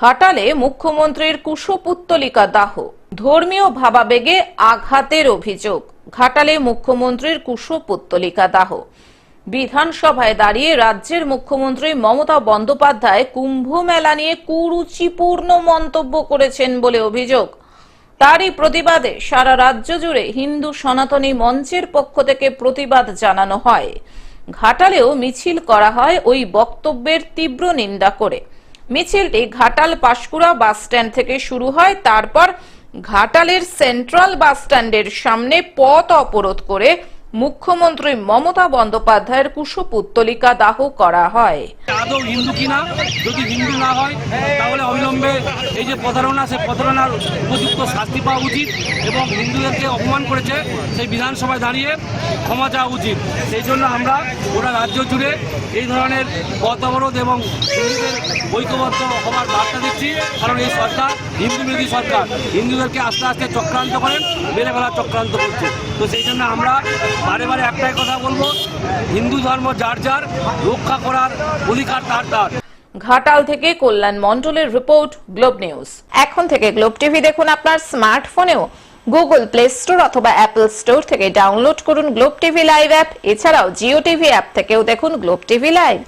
ঘাটালে মুখ্যমন্ত্রীর কুশপুত্তলিকা দাহ। ধর্মীয় ভাবাবেগে আঘাতের অভিযোগ, ঘাটালে মুখ্যমন্ত্রীর কুশপুত্তলিকা দাহ। বিধানসভায় দাঁড়িয়ে রাজ্যের মুখ্যমন্ত্রী মমতা বন্দ্যোপাধ্যায় কুম্ভ মেলা নিয়ে কুরুচিপূর্ণ মন্তব্য করেছেন বলে অভিযোগ। তারই প্রতিবাদে সারা রাজ্য জুড়ে হিন্দু সনাতনী মঞ্চের পক্ষ থেকে প্রতিবাদ জানানো হয়। ঘাটালেও মিছিল করা হয় ওই বক্তব্যের তীব্র নিন্দা করে। মিছিলটি ঘাটাল পাশকুড়া বাস স্ট্যান্ড থেকে শুরু হয়। তারপর ঘাটালের সেন্ট্রাল বাস স্ট্যান্ডের সামনে পথ অবরোধ করে মুখ্যমন্ত্রী মমতা বন্দ্যোপাধ্যায়ের কুশপুত্তলিকা দাহ করা হয়। আদৌ হিন্দু কিনা? যদি হিন্দু না হয়, তাহলে অবিলম্বে এই যে প্রতারণা, সেই প্রতারণার উপযুক্ত শাস্তি পাওয়া উচিত এবং হিন্দুদেরকে অপমান করেছে সেই বিধানসভায় দাঁড়িয়ে ক্ষমা চাওয়া উচিত। সেই জন্য আমরা গোটা রাজ্য জুড়ে এই ধরনের পথ অবরোধ এবং হিন্দুদের ঐক্যবদ্ধ হওয়ার বার্তা দিচ্ছি। কারণ এই সরকার হিন্দু বিরোধী সরকার। হিন্দুদেরকে আস্তে আস্তে চক্রান্ত করেন, মেরে ফেলার চক্রান্ত করছে। তো সেই জন্য আমরা বারে বারে একটাই কথা বলব, হিন্দু ধর্ম যার যার, রক্ষা করার অধিকার তার তার। ঘাটাল থেকে কল্যাণ মন্ডলের রিপোর্ট, গ্লোব নিউজ। এখন থেকে গ্লোব টিভি দেখুন আপনার স্মার্টফোনেও। গুগল প্লে স্টোর অথবা অ্যাপল স্টোর থেকে ডাউনলোড করুন গ্লোব টিভি লাইভ অ্যাপ। এছাড়াও জিও টিভি অ্যাপ থেকেও দেখুন গ্লোব টিভি লাইভ।